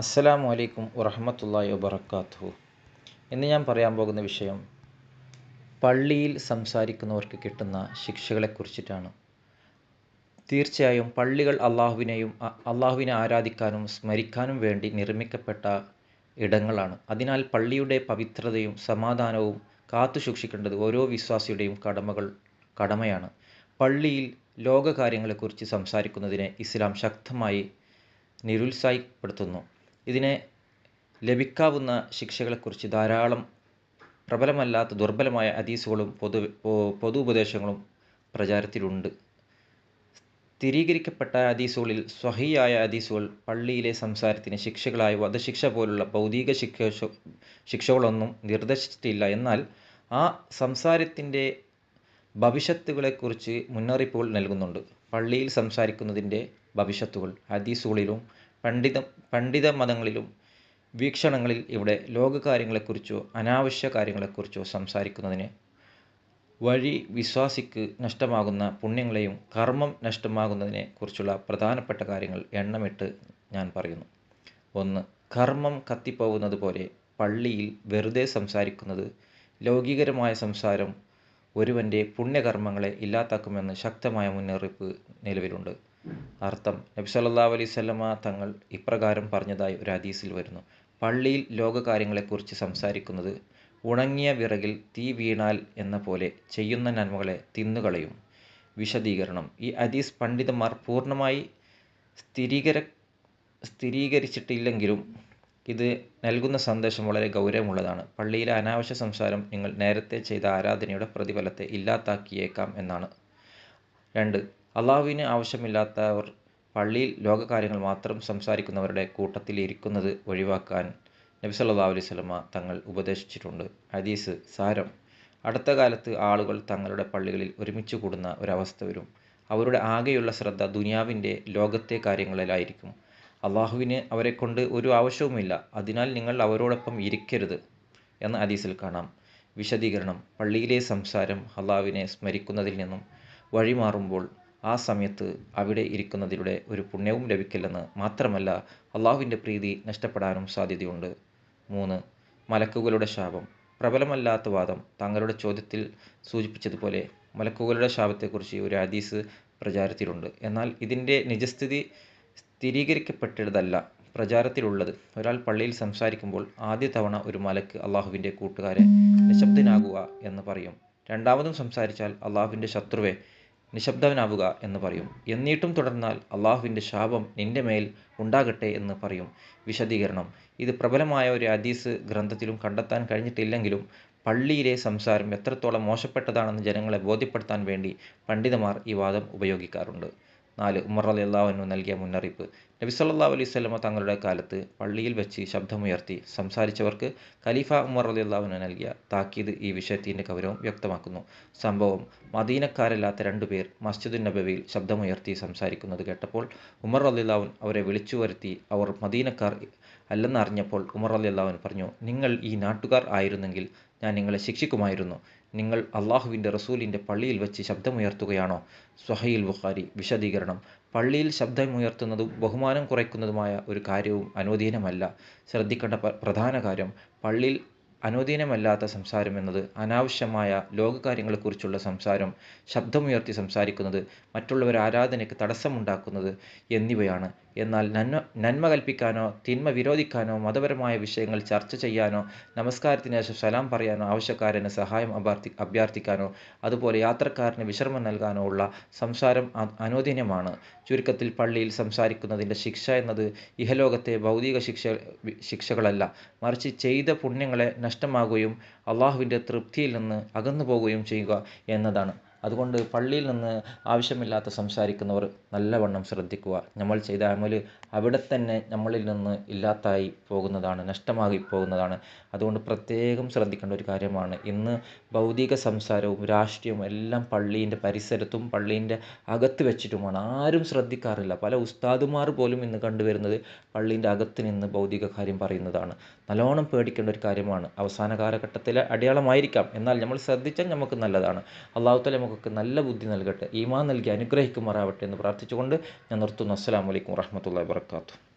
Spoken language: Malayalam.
അസ്സലാമു അലൈക്കും വറഹമത്തല്ലാഹി വബർക്കാത്തു ഇന്ന് ഞാൻ പറയാൻ പോകുന്ന വിഷയം പള്ളിയിൽ സംസാരിക്കുന്നവർക്ക് കിട്ടുന്ന ശിക്ഷകളെക്കുറിച്ചിട്ടാണ്. തീർച്ചയായും പള്ളികൾ അള്ളാഹുവിനെയും അള്ളാഹുവിനെ ആരാധിക്കാനും സ്മരിക്കാനും വേണ്ടി നിർമ്മിക്കപ്പെട്ട ഇടങ്ങളാണ്. അതിനാൽ പള്ളിയുടെ പവിത്രതയും സമാധാനവും കാത്തു സൂക്ഷിക്കേണ്ടത് ഓരോ വിശ്വാസിയുടെയും കടമകൾ കടമയാണ്. പള്ളിയിൽ ലോകകാര്യങ്ങളെക്കുറിച്ച് സംസാരിക്കുന്നതിനെ ഇസ്ലാം ശക്തമായി നിരുത്സാഹപ്പെടുത്തുന്നു. ഇതിനെ ലഭിക്കാവുന്ന ശിക്ഷകളെക്കുറിച്ച് ധാരാളം പ്രബലമല്ലാത്ത ദുർബലമായ ഹദീസുകളും പൊതു പൊതു ഉപദേശങ്ങളും പ്രചാരത്തിലുണ്ട്. സ്ഥിരീകരിക്കപ്പെട്ട ഹദീസുകളിൽ സ്വഹിയായ ഹദീസുകൾ പള്ളിയിലെ സംസാരത്തിന് ശിക്ഷകളായ വധശിക്ഷ പോലുള്ള ഭൗതിക ശിക്ഷ ശിക്ഷകളൊന്നും നിർദ്ദേശിച്ചിട്ടില്ല. എന്നാൽ ആ സംസാരത്തിന്റെ ഭവിഷ്യത്തുകളെക്കുറിച്ച് മുന്നറിയിപ്പുകൾ നൽകുന്നുണ്ട് പള്ളിയിൽ സംസാരിക്കുന്നതിന്റെ ഭവിഷ്യത്തുകൾ ഹദീസുകളിലും പണ്ഡിത പണ്ഡിത മതങ്ങളിലും വീക്ഷണങ്ങളിൽ ഇവിടെ ലോകകാര്യങ്ങളെക്കുറിച്ചോ അനാവശ്യ കാര്യങ്ങളെക്കുറിച്ചോ സംസാരിക്കുന്നതിന് വഴി വിശ്വാസിക്ക് നഷ്ടമാകുന്ന പുണ്യങ്ങളെയും കർമ്മം നഷ്ടമാകുന്നതിനെ കുറിച്ചുള്ള പ്രധാനപ്പെട്ട കാര്യങ്ങൾ എണ്ണമിട്ട് ഞാൻ പറയുന്നു. ഒന്ന് കർമ്മം കത്തിപ്പോകുന്നത് പോലെ പള്ളിയിൽ വെറുതെ സംസാരിക്കുന്നത് ലൗകികരമായ സംസാരം ഒരുവന്റെ പുണ്യകർമ്മങ്ങളെ ഇല്ലാതാക്കുമെന്ന് ശക്തമായ മുന്നറിയിപ്പ് നിലവിലുണ്ട്. അർത്ഥം. നബി സല്ലല്ലാഹു അലൈഹി തങ്ങൾ ഇപ്രകാരം പറഞ്ഞതായി ഒരു ഹദീസിൽ വരുന്നു. പള്ളിയിൽ ലോകകാര്യങ്ങളെക്കുറിച്ച് സംസാരിക്കുന്നത് ഉണങ്ങിയ വിറകിൽ തീ വീണാൽ എന്ന പോലെ ചെയ്യുന്ന നന്മകളെ തിന്നുകളയും. വിശദീകരണം. ഈ ഹദീസ് പണ്ഡിതന്മാർ പൂർണമായി സ്ഥിരീകര സ്ഥിരീകരിച്ചിട്ടില്ലെങ്കിലും ഇത് നൽകുന്ന സന്ദേശം വളരെ ഗൗരവമുള്ളതാണ്. പള്ളിയിലെ അനാവശ്യ സംസാരം നിങ്ങൾ നേരത്തെ ചെയ്ത ആരാധനയുടെ പ്രതിഫലത്തെ ഇല്ലാതാക്കിയേക്കാം എന്നാണ്. രണ്ട് അള്ളാഹുവിന് ആവശ്യമില്ലാത്തവർ പള്ളിയിൽ ലോകകാര്യങ്ങൾ മാത്രം സംസാരിക്കുന്നവരുടെ കൂട്ടത്തിൽ ഇരിക്കുന്നത് ഒഴിവാക്കാൻ നബി സല്ലല്ലാഹു അലൈഹി സ്വലമ തങ്ങൾ ഉപദേശിച്ചിട്ടുണ്ട്. ഹദീസ് സാരം. അടുത്ത കാലത്ത് ആളുകൾ തങ്ങളുടെ പള്ളികളിൽ ഒരുമിച്ച് കൂടുന്ന ഒരവസ്ഥ വരും. അവരുടെ ആകെയുള്ള ശ്രദ്ധ ദുനിയാവിന്റെ ലോകത്തെ കാര്യങ്ങളിലായിരിക്കും. അള്ളാഹുവിന് അവരെ കൊണ്ട് ഒരു ആവശ്യവുമില്ല. അതിനാൽ നിങ്ങൾ അവരോടൊപ്പം ഇരിക്കരുത് എന്ന ഹദീസിൽ കാണാം. വിശദീകരണം. പള്ളിയിലെ സംസാരം അള്ളാഹുവിനെ സ്മരിക്കുന്നതിൽ നിന്നും വഴിമാറുമ്പോൾ ആ സമയത്ത് അവിടെ ഇരിക്കുന്നതിലൂടെ ഒരു പുണ്യവും ലഭിക്കില്ലെന്ന് മാത്രമല്ല അള്ളാഹുവിന്റെ പ്രീതി നഷ്ടപ്പെടാനും സാധ്യതയുണ്ട്. മൂന്ന് മലക്കുകളുടെ ശാപം. പ്രബലമല്ലാത്ത വാദം താങ്കളുടെ ചോദ്യത്തിൽ സൂചിപ്പിച്ചതുപോലെ മലക്കുകളുടെ ശാപത്തെക്കുറിച്ച് ഒരു ഹദീസ് പ്രചാരത്തിലുണ്ട്. എന്നാൽ ഇതിന്റെ നിജസ്ഥിതി സ്ഥിരീകരിക്കപ്പെട്ടതല്ല. പ്രചാരത്തിലുള്ളത് ഒരാൾ പള്ളിയിൽ സംസാരിക്കുമ്പോൾ ആദ്യ തവണ ഒരു മലക്ക് അള്ളാഹുവിന്റെ കൂട്ടുകാരെ നിശബ്ദനാകുക എന്ന് പറയും. രണ്ടാമതും സംസാരിച്ചാൽ അള്ളാഹുവിന്റെ ശത്രുവെ നിശബ്ദനാവുക എന്ന് പറയും. എന്നിട്ടും തുടർന്നാൽ അള്ളാഹുവിന്റെ ശാപം നിന്റെ മേൽ ഉണ്ടാകട്ടെ എന്ന് പറയും വിശദീകരണം. ഇത് പ്രബലമായ ഒരു ഹദീസ് ഗ്രന്ഥത്തിലും കണ്ടെത്താൻ കഴിഞ്ഞിട്ടില്ലെങ്കിലും പള്ളിയിലെ സംസാരം എത്രത്തോളം മോശപ്പെട്ടതാണെന്ന് ജനങ്ങളെ ബോധ്യപ്പെടുത്താൻ വേണ്ടി പണ്ഡിതന്മാർ ഈ വാദം ഉപയോഗിക്കാറുണ്ട്. നാല് ഉമർ അലി അള്ളാഹുനു നൽകിയ മുന്നറിയിപ്പ്. നബി സല്ലല്ലാഹു അലൈഹി വസല്ലമ തങ്ങളുടെ കാലത്ത് പള്ളിയിൽ വെച്ച് ശബ്ദമുയർത്തി സംസാരിച്ചവർക്ക് ഖലീഫ ഉമർ അലി അള്ളാഹുനു നൽകിയ താക്കീത് ഈ വിഷയത്തിന്റെ ഗൗരവം വ്യക്തമാക്കുന്നു. സംഭവം മദീനക്കാരല്ലാത്ത രണ്ടുപേർ മസ്ജിദുൻ നബവിയിൽ ശബ്ദമുയർത്തി സംസാരിക്കുന്നത് കേട്ടപ്പോൾ ഉമർ അലി അള്ളാഹുൻ അവരെ വിളിച്ചു വരുത്തി അവർ മദീനക്കാർ അല്ലെന്നറിഞ്ഞപ്പോൾ ഉമർ അലി അള്ളാഹുൻ പറഞ്ഞു നിങ്ങൾ ഈ നാട്ടുകാർ ആയിരുന്നെങ്കിൽ ഞാൻ നിങ്ങളെ ശിക്ഷിക്കുമായിരുന്നു. നിങ്ങൾ അള്ളാഹുവിന്റെ റസൂലിന്റെ പള്ളിയിൽ വെച്ച് ശബ്ദമുയർത്തുകയാണോ? സ്വഹയിൽ ബുഖാരി വിശദീകരണം. പള്ളിയിൽ ശബ്ദമുയർത്തുന്നതും ബഹുമാനം കുറയ്ക്കുന്നതുമായ ഒരു കാര്യവും അനുവദീനമല്ല. ശ്രദ്ധിക്കേണ്ട പ്രധാന കാര്യം പള്ളിയിൽ അനുവദീനമല്ലാത്ത സംസാരം എന്നത് അനാവശ്യമായ ലോകകാര്യങ്ങളെക്കുറിച്ചുള്ള സംസാരം ശബ്ദമുയർത്തി സംസാരിക്കുന്നത് മറ്റുള്ളവർ ആരാധനയ്ക്ക് തടസ്സമുണ്ടാക്കുന്നത് എന്നിവയാണ്. എന്നാൽ നന്മ നന്മ കൽപ്പിക്കാനോ തിന്മ വിരോധിക്കാനോ മതപരമായ വിഷയങ്ങൾ ചർച്ച ചെയ്യാനോ നമസ്കാരത്തിന് ശേഷം സലാം പറയാനോ ആവശ്യക്കാരന് സഹായം അഭ്യർത്ഥി അഭ്യർത്ഥിക്കാനോ അതുപോലെ യാത്രക്കാരന് വിശ്രമം നൽകാനോ ഉള്ള സംസാരം അനുദിനമാണ്. ചുരുക്കത്തിൽ പള്ളിയിൽ സംസാരിക്കുന്നതിന്റെ ശിക്ഷ എന്നത് ഇഹലോകത്തെ ഭൗതിക ശിക്ഷ ശിക്ഷകളല്ല. മറിച്ച് ചെയ്ത പുണ്യങ്ങളെ നഷ്ടമാകുകയും അള്ളാഹുവിന്റെ തൃപ്തിയിൽ നിന്ന് അകന്നു പോകുകയും ചെയ്യുക എന്നതാണ്. അതുകൊണ്ട് പള്ളിയിൽ നിന്ന് ആവശ്യമില്ലാത്ത സംസാരിക്കുന്നവർ നല്ലവണ്ണം ശ്രദ്ധിക്കുക. നമ്മൾ ചെയ്ത അമൽ അവിടെ തന്നെ നമ്മളിൽ നിന്ന് ഇല്ലാത്തായി പോകുന്നതാണ് നഷ്ടമാകി പോകുന്നതാണ്. അതുകൊണ്ട് പ്രത്യേകം ശ്രദ്ധിക്കേണ്ട ഒരു കാര്യമാണ്. ഇന്ന് ഭൗതിക സംസാരവും രാഷ്ട്രീയവും എല്ലാം പള്ളീന്റെ പരിസരത്തും പള്ളീന്റെ അകത്ത് വെച്ചിട്ടുമാണ്. ആരും ശ്രദ്ധിക്കാറില്ല. പല ഉസ്താദുമാർ പോലും ഇന്ന് കണ്ടുവരുന്നത് പള്ളീന്റെ അകത്ത് നിന്ന് ഭൗതിക കാര്യം പറയുന്നതാണ്. നല്ലോണം പേടിക്കേണ്ട ഒരു കാര്യമാണ്. അവസാന കാലഘട്ടത്തിലെ അടയാളമായിരിക്കാം. എന്നാൽ നമ്മൾ ശ്രദ്ധിച്ചാൽ നമുക്ക് നല്ലതാണ്. അള്ളാഹുത്തല നമുക്കൊക്കെ നല്ല ബുദ്ധി നൽകട്ടെ ഈമാൻ നൽകി അനുഗ്രഹിക്കുമാറാവട്ടെ എന്ന് പ്രാർത്ഥിച്ചുകൊണ്ട് ഞാൻ നിർത്തുന്നു. അസ്സാം അലൈക്കും വറഹ്മത്തുള്ളാഹി വബറകാതുഹു.